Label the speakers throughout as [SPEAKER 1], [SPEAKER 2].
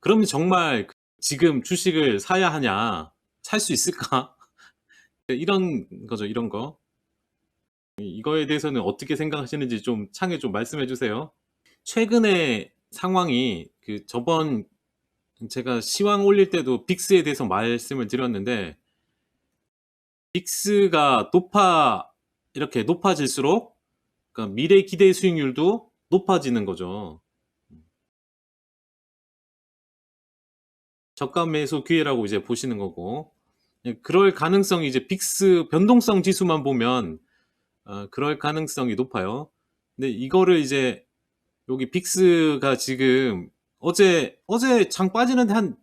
[SPEAKER 1] 그러면 정말 그 지금 주식을 사야 하냐? 살 수 있을까? 이런 거죠, 이런 거. 이거에 대해서는 어떻게 생각하시는지 좀 창에 좀 말씀해 주세요. 최근에 상황이 그 저번 제가 시황 올릴 때도 빅스에 대해서 말씀을 드렸는데 빅스가 높아 이렇게 높아질수록 그러니까 미래 기대 수익률도 높아지는 거죠. 저가 매수 기회라고 이제 보시는 거고 예, 그럴 가능성이 이제 빅스 변동성 지수만 보면 어, 그럴 가능성이 높아요. 근데 이거를 이제 여기 빅스가 지금 어제 어제 장 빠지는데 한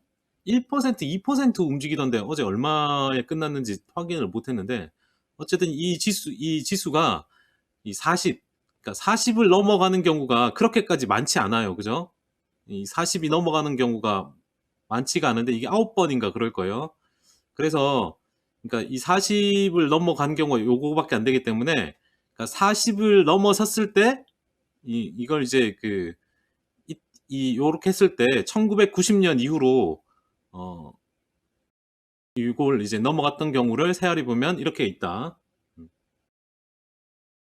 [SPEAKER 1] 1%, 2% 움직이던데 어제 얼마에 끝났는지 확인을 못 했는데 어쨌든 이 지수 이 지수가 이 40, 그러니까 40을 넘어가는 경우가 그렇게까지 많지 않아요. 그죠? 이 40이 넘어가는 경우가 많지가 않은데 이게 9번인가 그럴 거예요. 그래서 그러니까 이 40을 넘어간 경우가 요거밖에 안 되기 때문에 그러니까 40을 넘어섰을 때 이, 이걸 이제 그, 이, 이 요렇게 했을 때 1990년 이후로 어 이걸 이제 넘어갔던 경우를 세알이 보면 이렇게 있다. 음.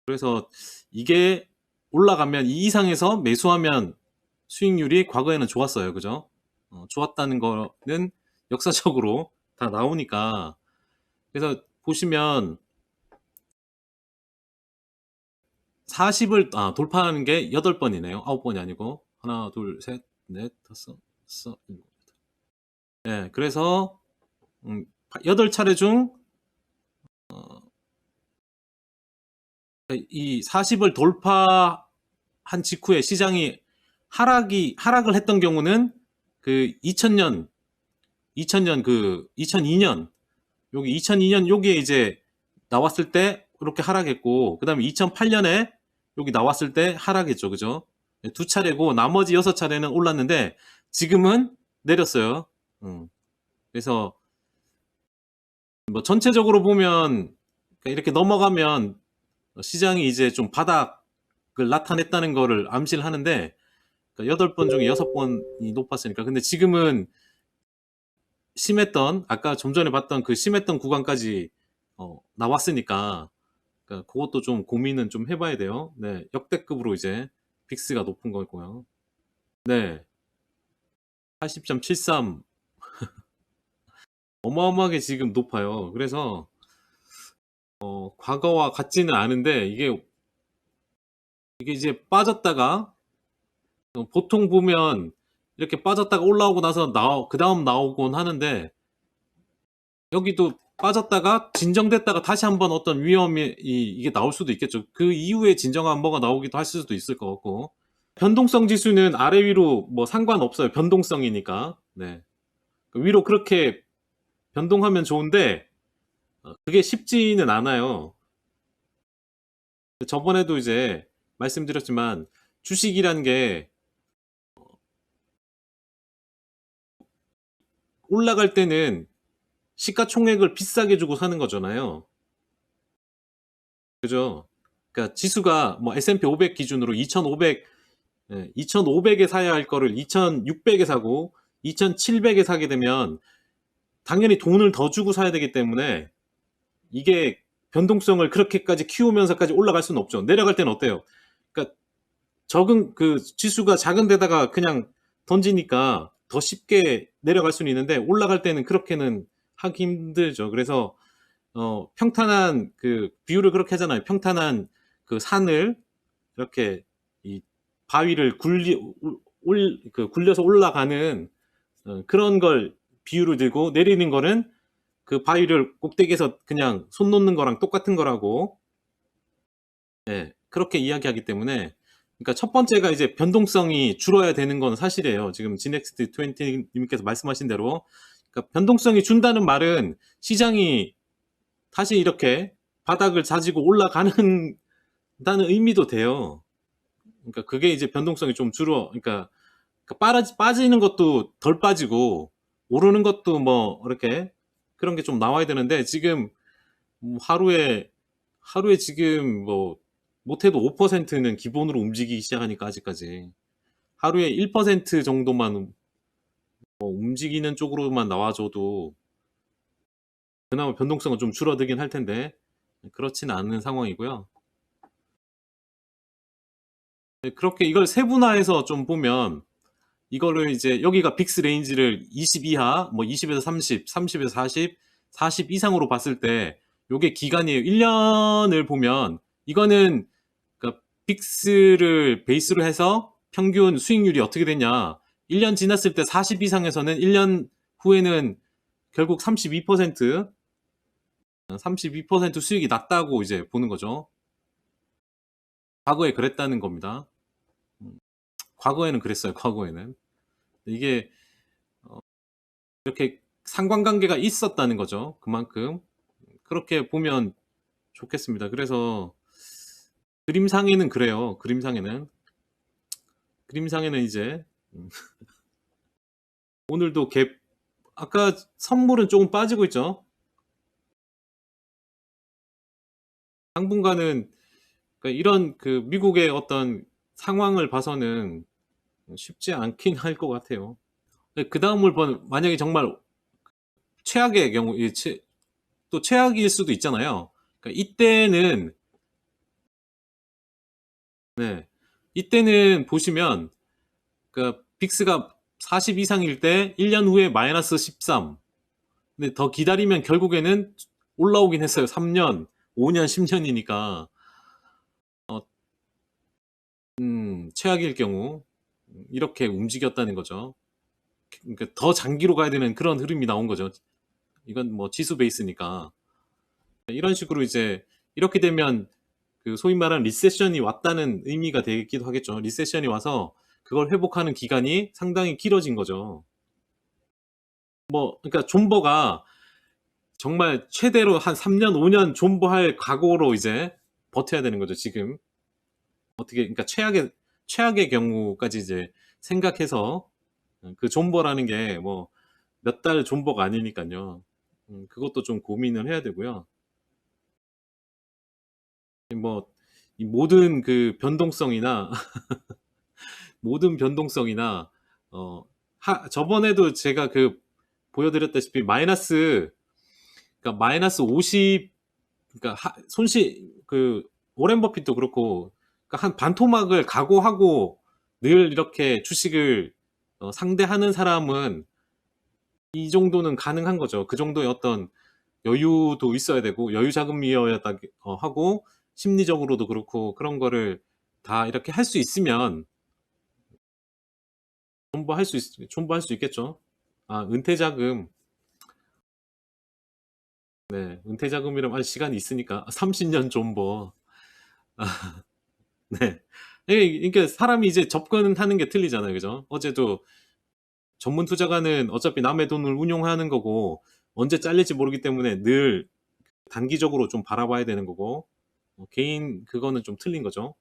[SPEAKER 1] 그래서 이게 올라가면 이 이상에서 매수하면 수익률이 과거에는 좋았어요. 그죠? 어, 좋았다는 거는 역사적으로 다 나오니까 그래서 보시면 40을 아, 돌파하는 게 8번이네요. 9번이 아니고 하나, 둘, 셋, 넷, 다섯, 여섯, 일곱. 예, 그래서 음, 8차례 중 어, 이 40을 돌파한 직후에 시장이 하락이 하락을 했던 경우는 그 2000년 2000년 그 2002년 여기 2002년 여기에 이제 나왔을 때 이렇게 하락했고 그다음에 2008년에 여기 나왔을 때 하락했죠. 그죠? 네, 두 차례고 나머지 여섯 차례는 올랐는데 지금은 내렸어요. 음. 그래서 뭐 전체적으로 보면 이렇게 넘어가면 시장이 이제 좀 바닥을 나타냈다는 거를 암시를 하는데 그러니까 여덟 번 중에 여섯 번이 높았으니까 근데 지금은 심했던 아까 좀 전에 봤던 그 심했던 구간까지 어, 나왔으니까 그러니까 그것도 좀 고민은 좀 해봐야 돼요. 네, 역대급으로 이제 빅스가 높은 거고요. 네, 80.73 어마어마하게 지금 높아요. 그래서 어, 과거와 같지는 않은데 이게 이게 이제 빠졌다가 어, 보통 보면 이렇게 빠졌다가 올라오고 나서 나그 다음 나오곤 하는데 여기도 빠졌다가 진정됐다가 다시 한번 어떤 위험이 이- 이게 나올 수도 있겠죠. 그 이후에 진정한 뭐가 나오기도 할 수도 있을 것 같고 변동성 지수는 아래 위로 뭐 상관없어요. 변동성이니까. 네. 그 위로 그렇게 변동하면 좋은데 어, 그게 쉽지는 않아요. 저번에도 이제 말씀드렸지만 주식이란 게 올라갈 때는 시가총액을 비싸게 주고 사는 거잖아요. 그죠? 그러니까 지수가 뭐 S&P 500 기준으로 2,500, 예, 2,500에 사야 할 거를 2,600에 사고 2,700에 사게 되면 당연히 돈을 더 주고 사야 되기 때문에 이게 변동성을 그렇게까지 키우면서까지 올라갈 수는 없죠. 내려갈 때는 어때요? 그러니까 적은 그 지수가 작은 데다가 그냥 던지니까 더 쉽게 내려갈 수는 있는데 올라갈 때는 그렇게는 하기 힘들죠. 그래서 어, 평탄한 그 비율을 그렇게 하잖아요. 평탄한 그 산을 이렇게 이 바위를 굴리 올, 그 굴려서 올라가는 어, 그런 걸 비율을 들고 내리는 거는 그 바위를 꼭대기에서 그냥 손 놓는 거랑 똑같은 거라고 네, 그렇게 이야기하기 때문에 그러니까 첫 번째가 이제 변동성이 줄어야 되는 건 사실이에요. 지금 지넥스트 20님께서 말씀하신 대로 그러니까 변동성이 준다는 말은 시장이 다시 이렇게 바닥을 다지고 올라가는 다는 의미도 돼요. 그러니까 그게 이제 변동성이 좀 줄어. 그러니까 빠지, 빠지는 것도 덜 빠지고 오르는 것도 뭐 이렇게 그런 게 좀 나와야 되는데 지금 뭐 하루에 하루에 지금 뭐 못해도 5%는 기본으로 움직이기 시작하니까 아직까지 하루에 1% 정도만 뭐 움직이는 쪽으로만 나와줘도 그나마 변동성은 좀 줄어들긴 할 텐데 그렇진 않은 상황이고요. 네, 그렇게 이걸 세분화해서 좀 보면 이거를 이제 여기가 빅스 레인지를 20 이하, 뭐 20에서 30, 30에서 40, 40 이상으로 봤을 때 요게 기간이에요. 1년을 보면 이거는 빅스를 베이스로 해서 평균 수익률이 어떻게 되냐? 1년 지났을 때 40 이상에서는 1년 후에는 결국 32% 32% 수익이 낮다고 이제 보는 거죠. 과거에 그랬다는 겁니다. 음, 과거에는 그랬어요. 과거에는 이게 어, 이렇게 상관관계가 있었다는 거죠. 그만큼 그렇게 보면 좋겠습니다. 그래서 그림상에는 그래요. 그림상에는 그림상에는 이제 음, 오늘도 갭 아까 선물은 조금 빠지고 있죠. 당분간은 그러니까 이런 그 미국의 어떤 상황을 봐서는 쉽지 않긴 할 것 같아요. 그 다음을 본 만약에 정말 최악의 경우 또 최악일 수도 있잖아요. 그러니까 이때는 네 이때는 보시면 그 빅스가 40 이상일 때 1년 후에 마이너스 13. 근데 더 기다리면 결국에는 올라오긴 했어요. 3년, 5년, 10년이니까. 음, 최악일 경우 이렇게 움직였다는 거죠. 그러니까 더 장기로 가야 되는 그런 흐름이 나온 거죠. 이건 뭐 지수 베이스니까 이런 식으로 이제 이렇게 되면 그 소위 말하는 리세션이 왔다는 의미가 되기도 하겠죠. 리세션이 와서 그걸 회복하는 기간이 상당히 길어진 거죠. 뭐 그러니까 존버가 정말 최대로 한 3년, 5년 존버할 각오로 이제 버텨야 되는 거죠. 지금 어떻게 그러니까 최악의 최악의 경우까지 이제 생각해서 그 존버라는 게 뭐 몇 달 존버가 아니니까요. 음, 그것도 좀 고민을 해야 되고요. 뭐, 이 모든 그 변동성이나, 모든 변동성이나, 어, 하, 저번에도 제가 그 보여드렸다시피 마이너스, 그러니까 마이너스 50, 그러니까 하- 손실, 그, 오렌 버핏도 그렇고, 그러니까 한 반토막을 각오하고 늘 이렇게 주식을 어, 상대하는 사람은 이 정도는 가능한 거죠. 그 정도의 어떤 여유도 있어야 되고 여유 자금이어야 다- 어, 하고 심리적으로도 그렇고 그런 거를 다 이렇게 할 수 있으면 존버할 수 있, 존버할 수 있겠죠. 아, 은퇴 자금. 네, 은퇴 자금이라면 한 시간이 있으니까 30년 존버. 아, 네. 이게- 그러니까 사람이 이제 접근하는 게 틀리잖아요. 그죠? 어제도 전문 투자가는 어차피 남의 돈을 운용하는 거고 언제 잘릴지 모르기 때문에 늘 단기적으로 좀 바라봐야 되는 거고 어, 개인 그거는 좀 틀린 거죠.